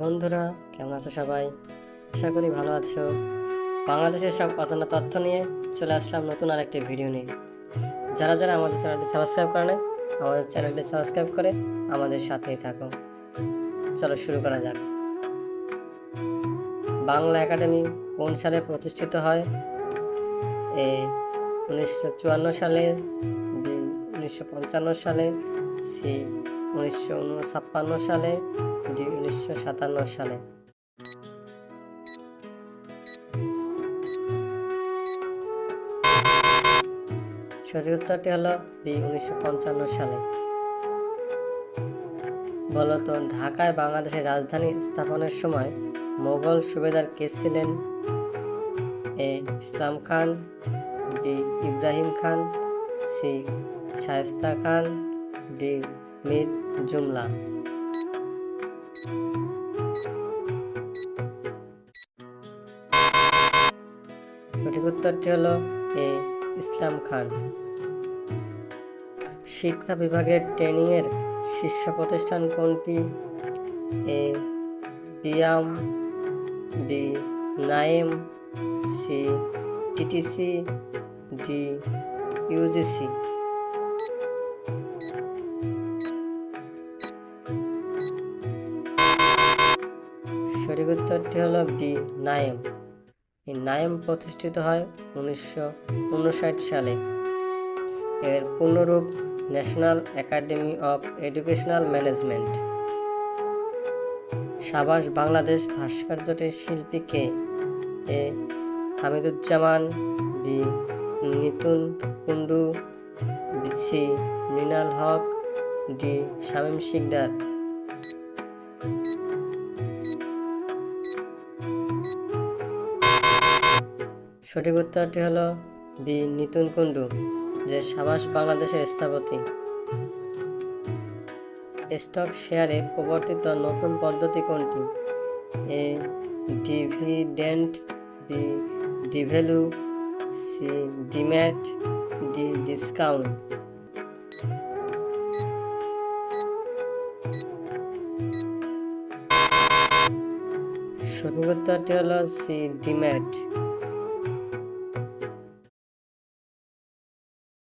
বন্ধুরা, কেমন আছো সবাই? আশা করি ভালো আছো। বাংলাদেশের সব অজানা তথ্য নিয়ে চলে আসলাম নতুন আরেকটি ভিডিও নিয়ে। যারা যারা আমাদের চ্যানেলটি সাবস্ক্রাইব করে না আমাদের চ্যানেলটি সাবস্ক্রাইব করে আমাদের সাথেই থাকো। চলো শুরু করা যাক। বাংলা একাডেমি কোন সালে প্রতিষ্ঠিত হয়? এ, উনিশশো চুয়ান্ন সালে উনিশশো পঞ্চান্ন সালে, সি উনিশশো ছাপ্পান্ন সালে ডি উনিশশো সাতান্ন সালে। সঠিক উত্তরটি হলো বি, উনিশশো পঞ্চান্ন সালে। বলত, ঢাকায় বাংলাদেশের রাজধানী স্থাপনের সময় মোগল সুবেদার কে ছিলেন? A, Islam Khan, B, Ibrahim Khan, C, Shaista Khan, D Mir Jumla. সঠিক উত্তরটি হলো এ, ইসলাম খান। শিক্ষা বিভাগের ট্রেনিং এর শীর্ষ প্রতিষ্ঠান কোনটি? A, BIAM, B, NAEM, C TTC D UGC সঠিক উত্তরটি হলো বি, নাইম। এই নাইম প্রতিষ্ঠিত হয় উনিশশো উনষাট সালে। এর পূর্ণরূপ national academy of educational management. সাবাস বাংলাদেশ ভাস্কর্যটির শিল্পী কে? A, Hamiduzzaman, B, Nitun Kundu C, Mrinal Haque, D, Shamim Sikder. সঠিক উত্তরটি হলো বি নিতুন কুন্ডু যে সাবাস বাংলাদেশের স্থপতি। স্টক শেয়ারে প্রবর্তিত নতুন পদ্ধতি কোনটি? A, dividend, B, devalue, C, demat, D, discount. সঠিক উত্তরটি হলো সি, ডিম্যাট।